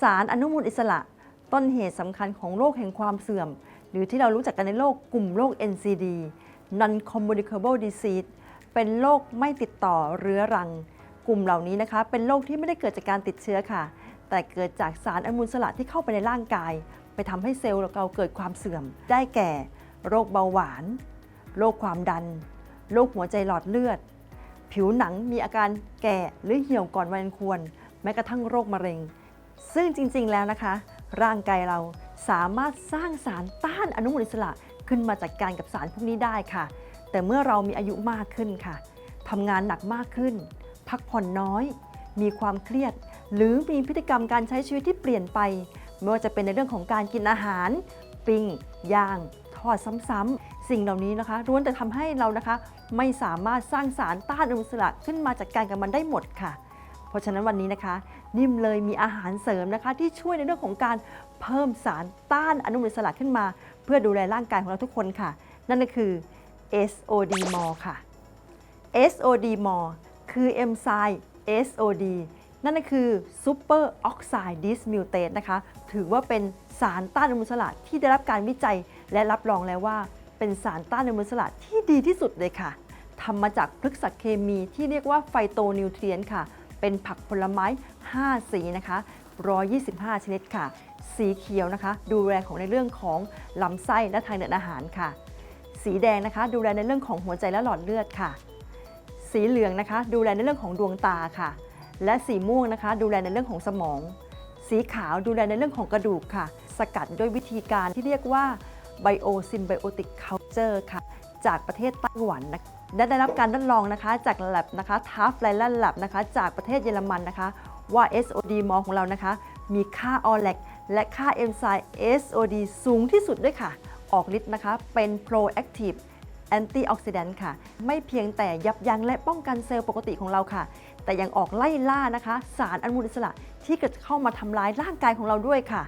สารอนุมูลอิสระ ต้นเหตุสำคัญของโรคแห่งความเสื่อม หรือที่เรารู้จักกันในโรคกลุ่มโรค NCD non communicable disease เป็นโรคไม่ติดต่อเรื้อรัง กลุ่มเหล่านี้นะคะ เป็นโรคที่ไม่ได้เกิดจากการติดเชื้อค่ะ แต่เกิดจากสารอนุมูลอิสระที่เข้าไปในร่างกาย ไปทำให้เซลล์เราเกิดความเสื่อม ได้แก่ โรคเบาหวาน โรคความดัน โรคหัวใจหลอดเลือด ผิวหนังมีอาการแก่หรือเหี่ยวก่อนวัยควร แม้กระทั่งโรคมะเร็ง ซึ่งจริงๆแล้วนะคะ ร่างกายเราสามารถสร้างสารต้านอนุมูลอิสระขึ้นมาจัดการกับสารพวกนี้ได้ค่ะ แต่เมื่อเรามีอายุมากขึ้นค่ะทำงานหนักมากขึ้น พักผ่อนน้อย มีความเครียด หรือมีพฤติกรรมการใช้ชีวิตที่เปลี่ยนไปไม่ว่าจะเป็นในเรื่องของการกินอาหาร ปิ้งย่าง ทอดซ้ำๆสิ่งเหล่านี้นะคะล้วนแต่ทำให้เรานะคะ ไม่สามารถสร้างสารต้านอนุมูลอิสระขึ้นมาจัดการกับมันได้หมดค่ะ เพราะฉะนั้นวันนี้นะคะ นิ่มเลยมีอาหารเสริมนะคะ ที่ช่วยในเรื่องของการเพิ่มสารต้านอนุมูลอิสระขึ้นมา เพื่อดูแลร่างกายของเราทุกคนค่ะ นั่นก็คือ SOD more ค่ะ SOD more คือเอนไซม์ SOD นั่นก็คือ Super Oxide Dismutase นะคะ ถือว่าเป็นสารต้านอนุมูลอิสระที่ได้รับการวิจัยและรับรองแล้วว่า เป็นสารต้านอนุมูลอิสระที่ดีที่สุดเลยค่ะทำมาจากพฤกษเคมีที่เรียกว่าไฟโตนิวเทรียนค่ะ เป็นผักผลไม้ 5 สีนะคะ 125 ชนิดค่ะ สีเขียวนะคะ ดูแลของในเรื่องของลำไส้และทางเดินอาหารค่ะ สีแดงนะคะ ดูแลในเรื่องของหัวใจและหลอดเลือดค่ะ สีเหลืองนะคะ ดูแลในเรื่องของดวงตาค่ะ และสีม่วงนะคะ ดูแลในเรื่องของสมอง สีขาวดูแลในเรื่องของกระดูกค่ะ สกัดด้วยวิธีการที่เรียกว่า Biosymbiotic Culture ค่ะ จากประเทศไต้หวันนะ และได้รับการทดลองนะคะจาก lab นะคะ TAF l a n Lab นะคะจากประเทศเยอรมันนะคะ ว่า SOD มอของเรานะคะ มีค่า OLAC และค่าเอนไซม์ SOD สูงที่สุดด้วยค่ะ ออกฤทธิ์นะคะ เป็น proactive แอนตี้ออกซิแดนต์ค่ะ ไม่เพียงแต่ยับยั้งและป้องกันเซลล์ปกติของเราค่ะ แต่ยังออกไล่ล่านะคะ สารอนุมูลอิสระที่เกิดเข้ามาทำร้ายร่างกายของเราด้วยค่ะ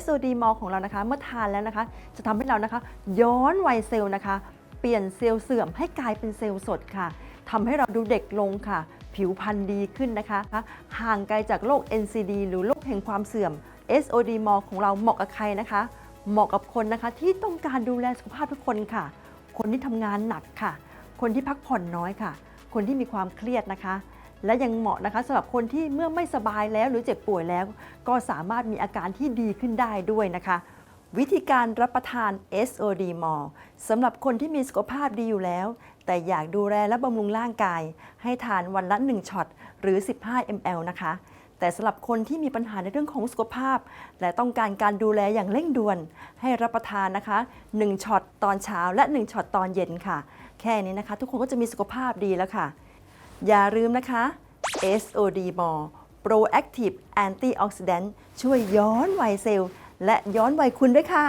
SOD มอของเรานะคะ เมื่อทานแล้วนะคะ จะทำให้เรานะคะ ย้อนวัยเซลล์นะคะ ปลี่ยนเซลล์เสื่อมให้กลายเป็นเซลล์สดค่ะทำให้เราดูเด็กลงค่ะ ผิวพรรณดีขึ้นนะคะ ห่างไกลจากโรค NCD หรือโรคแห่งความเสื่อม SOD มอของเราเหมาะกับใครนะคะ เหมาะกับคนนะคะที่ต้องการดูแลสุขภาพทุกคนค่ะ คนที่ทำงานหนักค่ะ คนที่พักผ่อนน้อยค่ะ คนที่มีความเครียดนะคะ และยังเหมาะนะคะสำหรับคนที่เมื่อไม่สบายแล้วหรือเจ็บป่วยแล้ว ก็สามารถมีอาการที่ดีขึ้นได้ด้วยนะคะ วิธีการรับประทาน SOD m o r สำหรับคนที่มีสุขภาพดีอยู่แล้ว แต่อยากดูแลและบำรุงร่างกาย ให้ทานวันละ 1ช็อตหรือ 15 ml นะคะ แต่สำหรับคนที่มีปัญหาในเรื่องของสุขภาพ และต้องการการดูแลอย่างเร่งด่วน ให้รับประทานนะคะ 1ช็อตตอนเช้าและ 1ช็อตตอนเย็นค่ะ แค่นี้นะคะ ทุกคนก็จะมีสุขภาพดีแล้วค่ะ อย่าลืมนะคะ SOD m o r Proactive Antioxidant ช่วยย้อนวัยเซลล์ และย้อนวัยคุณด้วยค่ะ